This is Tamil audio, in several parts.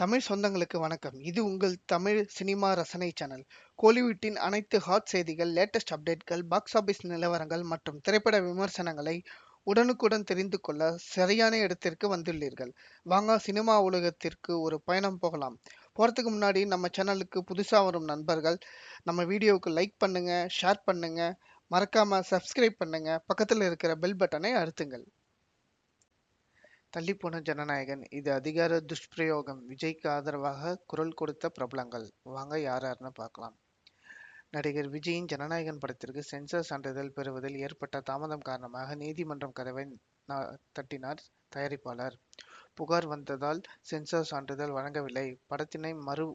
தமிழ் சொந்தங்களுக்கு வணக்கம். இது உங்கள் தமிழ் சினிமா ரசனை சேனல். கோலிவுட்டின் அனைத்து ஹாட் செய்திகள் லேட்டஸ்ட் அப்டேட்கள் பாக்ஸ் ஆபீஸ் நிலவரங்கள் மற்றும் திரைப்பட விமர்சனங்களை உடனுக்குடன் தெரிந்து கொள்ள சரியான இடத்திற்கு வந்துள்ளீர்கள். வாங்க சினிமா உலகத்திற்கு ஒரு பயணம் போகலாம். போகிறதுக்கு முன்னாடி நம்ம சேனலுக்கு புதுசாக வரும் நண்பர்கள் நம்ம வீடியோவுக்கு லைக் பண்ணுங்கள் ஷேர் பண்ணுங்கள் மறக்காமல் சப்ஸ்கிரைப் பண்ணுங்கள் பக்கத்தில் இருக்கிற பெல் பட்டனை அழுத்துங்கள். தள்ளிப்போன ஜனநாயகன் இது அதிகார துஷ்பிரயோகம். விஜய்க்கு ஆதரவாக குரல் கொடுத்த பிரபலங்கள். வாங்க யார் யாருன்னு பார்க்கலாம். நடிகர் விஜயின் ஜனநாயகன் படத்திற்கு சென்சார் சான்றிதழ் பெறுவதில் ஏற்பட்ட தாமதம் காரணமாக நீதிமன்றம் கதவை தட்டினார் தயாரிப்பாளர். புகார் வந்ததால் சென்சார் சான்றிதழ் வழங்கவில்லை. படத்தினை மறு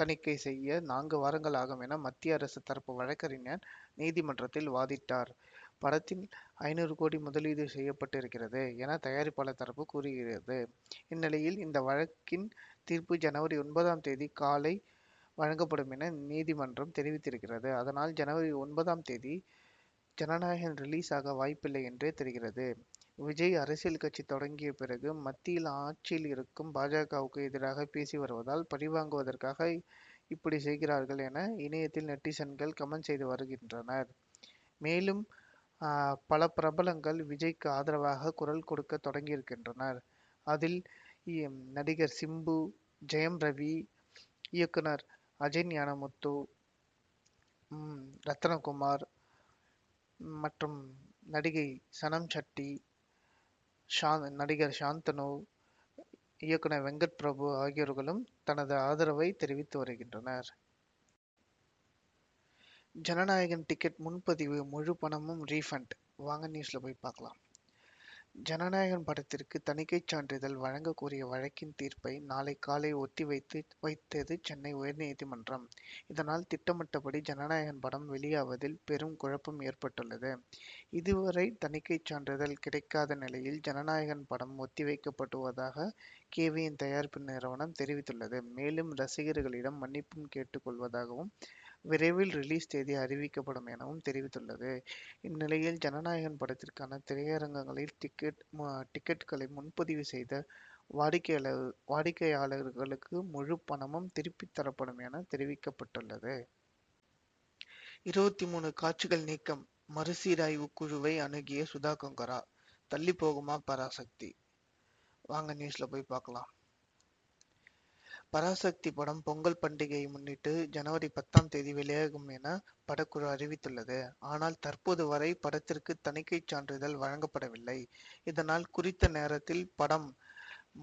தணிக்கை செய்ய நான்கு வாரங்கள் ஆகும் என மத்திய அரசு தரப்பு வழக்கறிஞர் நீதிமன்றத்தில் வாதிட்டார். படத்தில் ஐநூறு கோடி முதலீடு செய்யப்பட்டிருக்கிறது என தயாரிப்பாளர் தரப்பு கூறுகிறது. இந்நிலையில் இந்த வழக்கின் தீர்ப்பு ஜனவரி ஒன்பதாம் தேதி காலை வழங்கப்படும் என நீதிமன்றம் தெரிவித்திருக்கிறது. அதனால் ஜனவரி ஒன்பதாம் தேதி ஜனநாயகன் ரிலீஸ் ஆக வாய்ப்பில்லை என்றே தெரிகிறது. விஜய் அரசியல் கட்சி தொடங்கிய பிறகு மத்தியில் ஆட்சியில் இருக்கும் பாஜகவுக்கு எதிராக பேசி வருவதால் பழிவாங்குவதற்காக இப்படி செய்கிறார்கள் என இணையத்தில் நெட்டிசன்கள் கமெண்ட் செய்து வருகின்றனர். மேலும் பல பிரபலங்கள் விஜய்க்கு ஆதரவாக குரல் கொடுக்க தொடங்கியிருக்கின்றனர். அதில் நடிகர் சிம்பு ஜெயம் ரவி இயக்குனர் அஜய் ஞானமுத்து ரத்னகுமார் மற்றும் நடிகை சனம் சட்டி நடிகர் சாந்தனு இயக்குனர் வெங்கட் பிரபு ஆகியோர்களும் தனது ஆதரவை தெரிவித்து வருகின்றனர். ஜனநாயகன் டிக்கெட் முன்பதிவு முழு பணமும் ரீஃபண்ட் வாங்க நியூஸ்ல போய் பார்க்கலாம். ஜனநாயகன் படத்திற்கு தணிக்கை சான்றிதழ் வழங்க கோரிய வழக்கின் தீர்ப்பை நாளை காலை ஒத்தி வைத்து வைத்தது சென்னை உயர்நீதிமன்றம். இதனால் திட்டமிட்டபடி ஜனநாயகன் படம் வெளியாவதில் பெரும் குழப்பம் ஏற்பட்டுள்ளது. இதுவரை தணிக்கை சான்றிதழ் கிடைக்காத நிலையில் ஜனநாயகன் படம் ஒத்திவைக்கப்படுவதாக கேவியின் தயாரிப்பு நிறுவனம் தெரிவித்துள்ளது. மேலும் ரசிகர்களிடம் மன்னிப்பும் கேட்டுக்கொள்வதாகவும் விரைவில் ரிலீஸ் தேதி அறிவிக்கப்படும் எனவும் தெரிவித்துள்ளது. இந்நிலையில் ஜனநாயகன் படத்திற்கான திரையரங்கங்களில் டிக்கெட் டிக்கெட்டுகளை முன்பதிவு செய்த வாடிக்கையாளர் வாடிக்கையாளர்களுக்கு முழு பணமும் திருப்பித் தரப்படும் என தெரிவிக்கப்பட்டுள்ளது. இருபத்தி மூணு காட்சிகள் நீக்கம். மறுசீராய்வு குழுவை அணுகிய சுதா கொங்கரா. தள்ளி போகுமா பராசக்தி? வாங்க நியூஸ்ல போய் பார்க்கலாம். பராசக்தி படம் பொங்கல் பண்டிகையை முன்னிட்டு ஜனவரி பத்தாம் தேதி வெளியாகும் என படக்குழு அறிவித்துள்ளது. ஆனால் தற்போது வரை படத்திற்கு தணிக்கை சான்றிதழ் வழங்கப்படவில்லை. இதனால் குறித்த நேரத்தில் படம்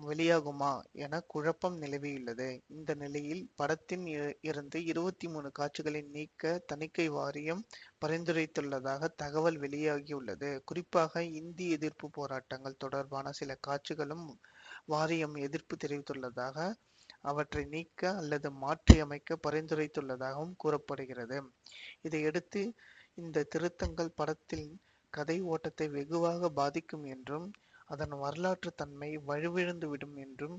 வெளியாகுமா என குழப்பம் நிலவியுள்ளது. இந்த நிலையில் படத்தின் இருந்து இருபத்தி மூணு காட்சிகளை நீக்க தணிக்கை வாரியம் பரிந்துரைத்துள்ளதாக தகவல் வெளியாகியுள்ளது. குறிப்பாக இந்தி எதிர்ப்பு போராட்டங்கள் தொடர்பான சில காட்சிகளும் வாரியம் எதிர்ப்பு தெரிவித்துள்ளதாக அவற்றை நீக்க அல்லது மாற்றியமைக்க பரிந்துரைத்துள்ளதாகவும் கூறப்படுகிறது. இதையடுத்து இந்த திருத்தங்கள் படத்தின் கதை ஓட்டத்தை வெகுவாக பாதிக்கும் என்றும் அதன் வரலாற்று தன்மை வலுவிழந்துவிடும் என்றும்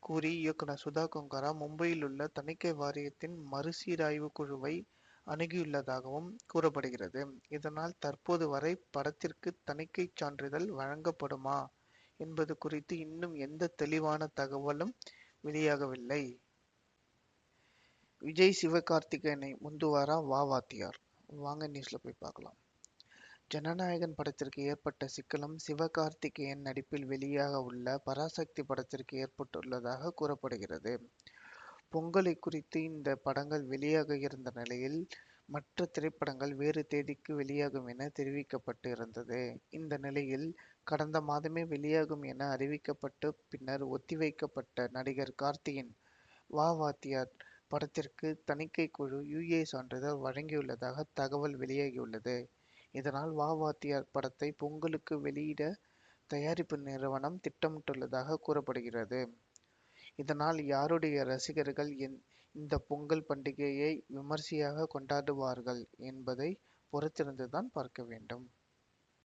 கூறி இயக்குனர் சுதா கொங்கரா மும்பையில் உள்ள தணிக்கை வாரியத்தின் மறுசீராய்வு குழுவை அணுகியுள்ளதாகவும் கூறப்படுகிறது. இதனால் தற்போது வரை படத்திற்கு தணிக்கை சான்றிதழ் வழங்கப்படுமா என்பது குறித்து இன்னும் எந்த தெளிவான தகவலும் வெளியாகவில்லை. விஜய் சிவகார்த்திகேயனை முந்துவாரா வா வாத்தியார். வாங்க நியூஸ்ல போய் பார்க்கலாம். ஜனநாயகன் படத்திற்கு ஏற்பட்ட சிக்கலும் சிவகார்த்திகேயன் நடிப்பில் வெளியாக உள்ள பராசக்தி படத்திற்கு ஏற்பட்டுள்ளதாக கூறப்படுகிறது. பொங்கலை குறித்து இந்த படங்கள் வெளியாக இருந்த நிலையில் மற்ற திரைப்படங்கள் வேறு தேதிக்கு வெளியாகும் என தெரிவிக்கப்பட்டு இருந்தது. இந்த நிலையில் கடந்த மாதமே வெளியாகும் என அறிவிக்கப்பட்டு பின்னர் ஒத்திவைக்கப்பட்ட நடிகர் கார்த்தியின் வா வாத்தியார் படத்திற்கு தணிக்கை குழு யுஏ சான்றிதழ் வழங்கியுள்ளதாக தகவல் வெளியாகியுள்ளது. இதனால் வா வாத்தியார் படத்தை பொங்கலுக்கு வெளியிட தயாரிப்பு நிறுவனம் திட்டமிட்டுள்ளதாக கூறப்படுகிறது. இதனால் யாருடைய ரசிகர்கள் இந்த பொங்கல் பண்டிகையை விமர்சையாக கொண்டாடுவார்கள் என்பதை பொறுத்திருந்துதான் பார்க்க வேண்டும்.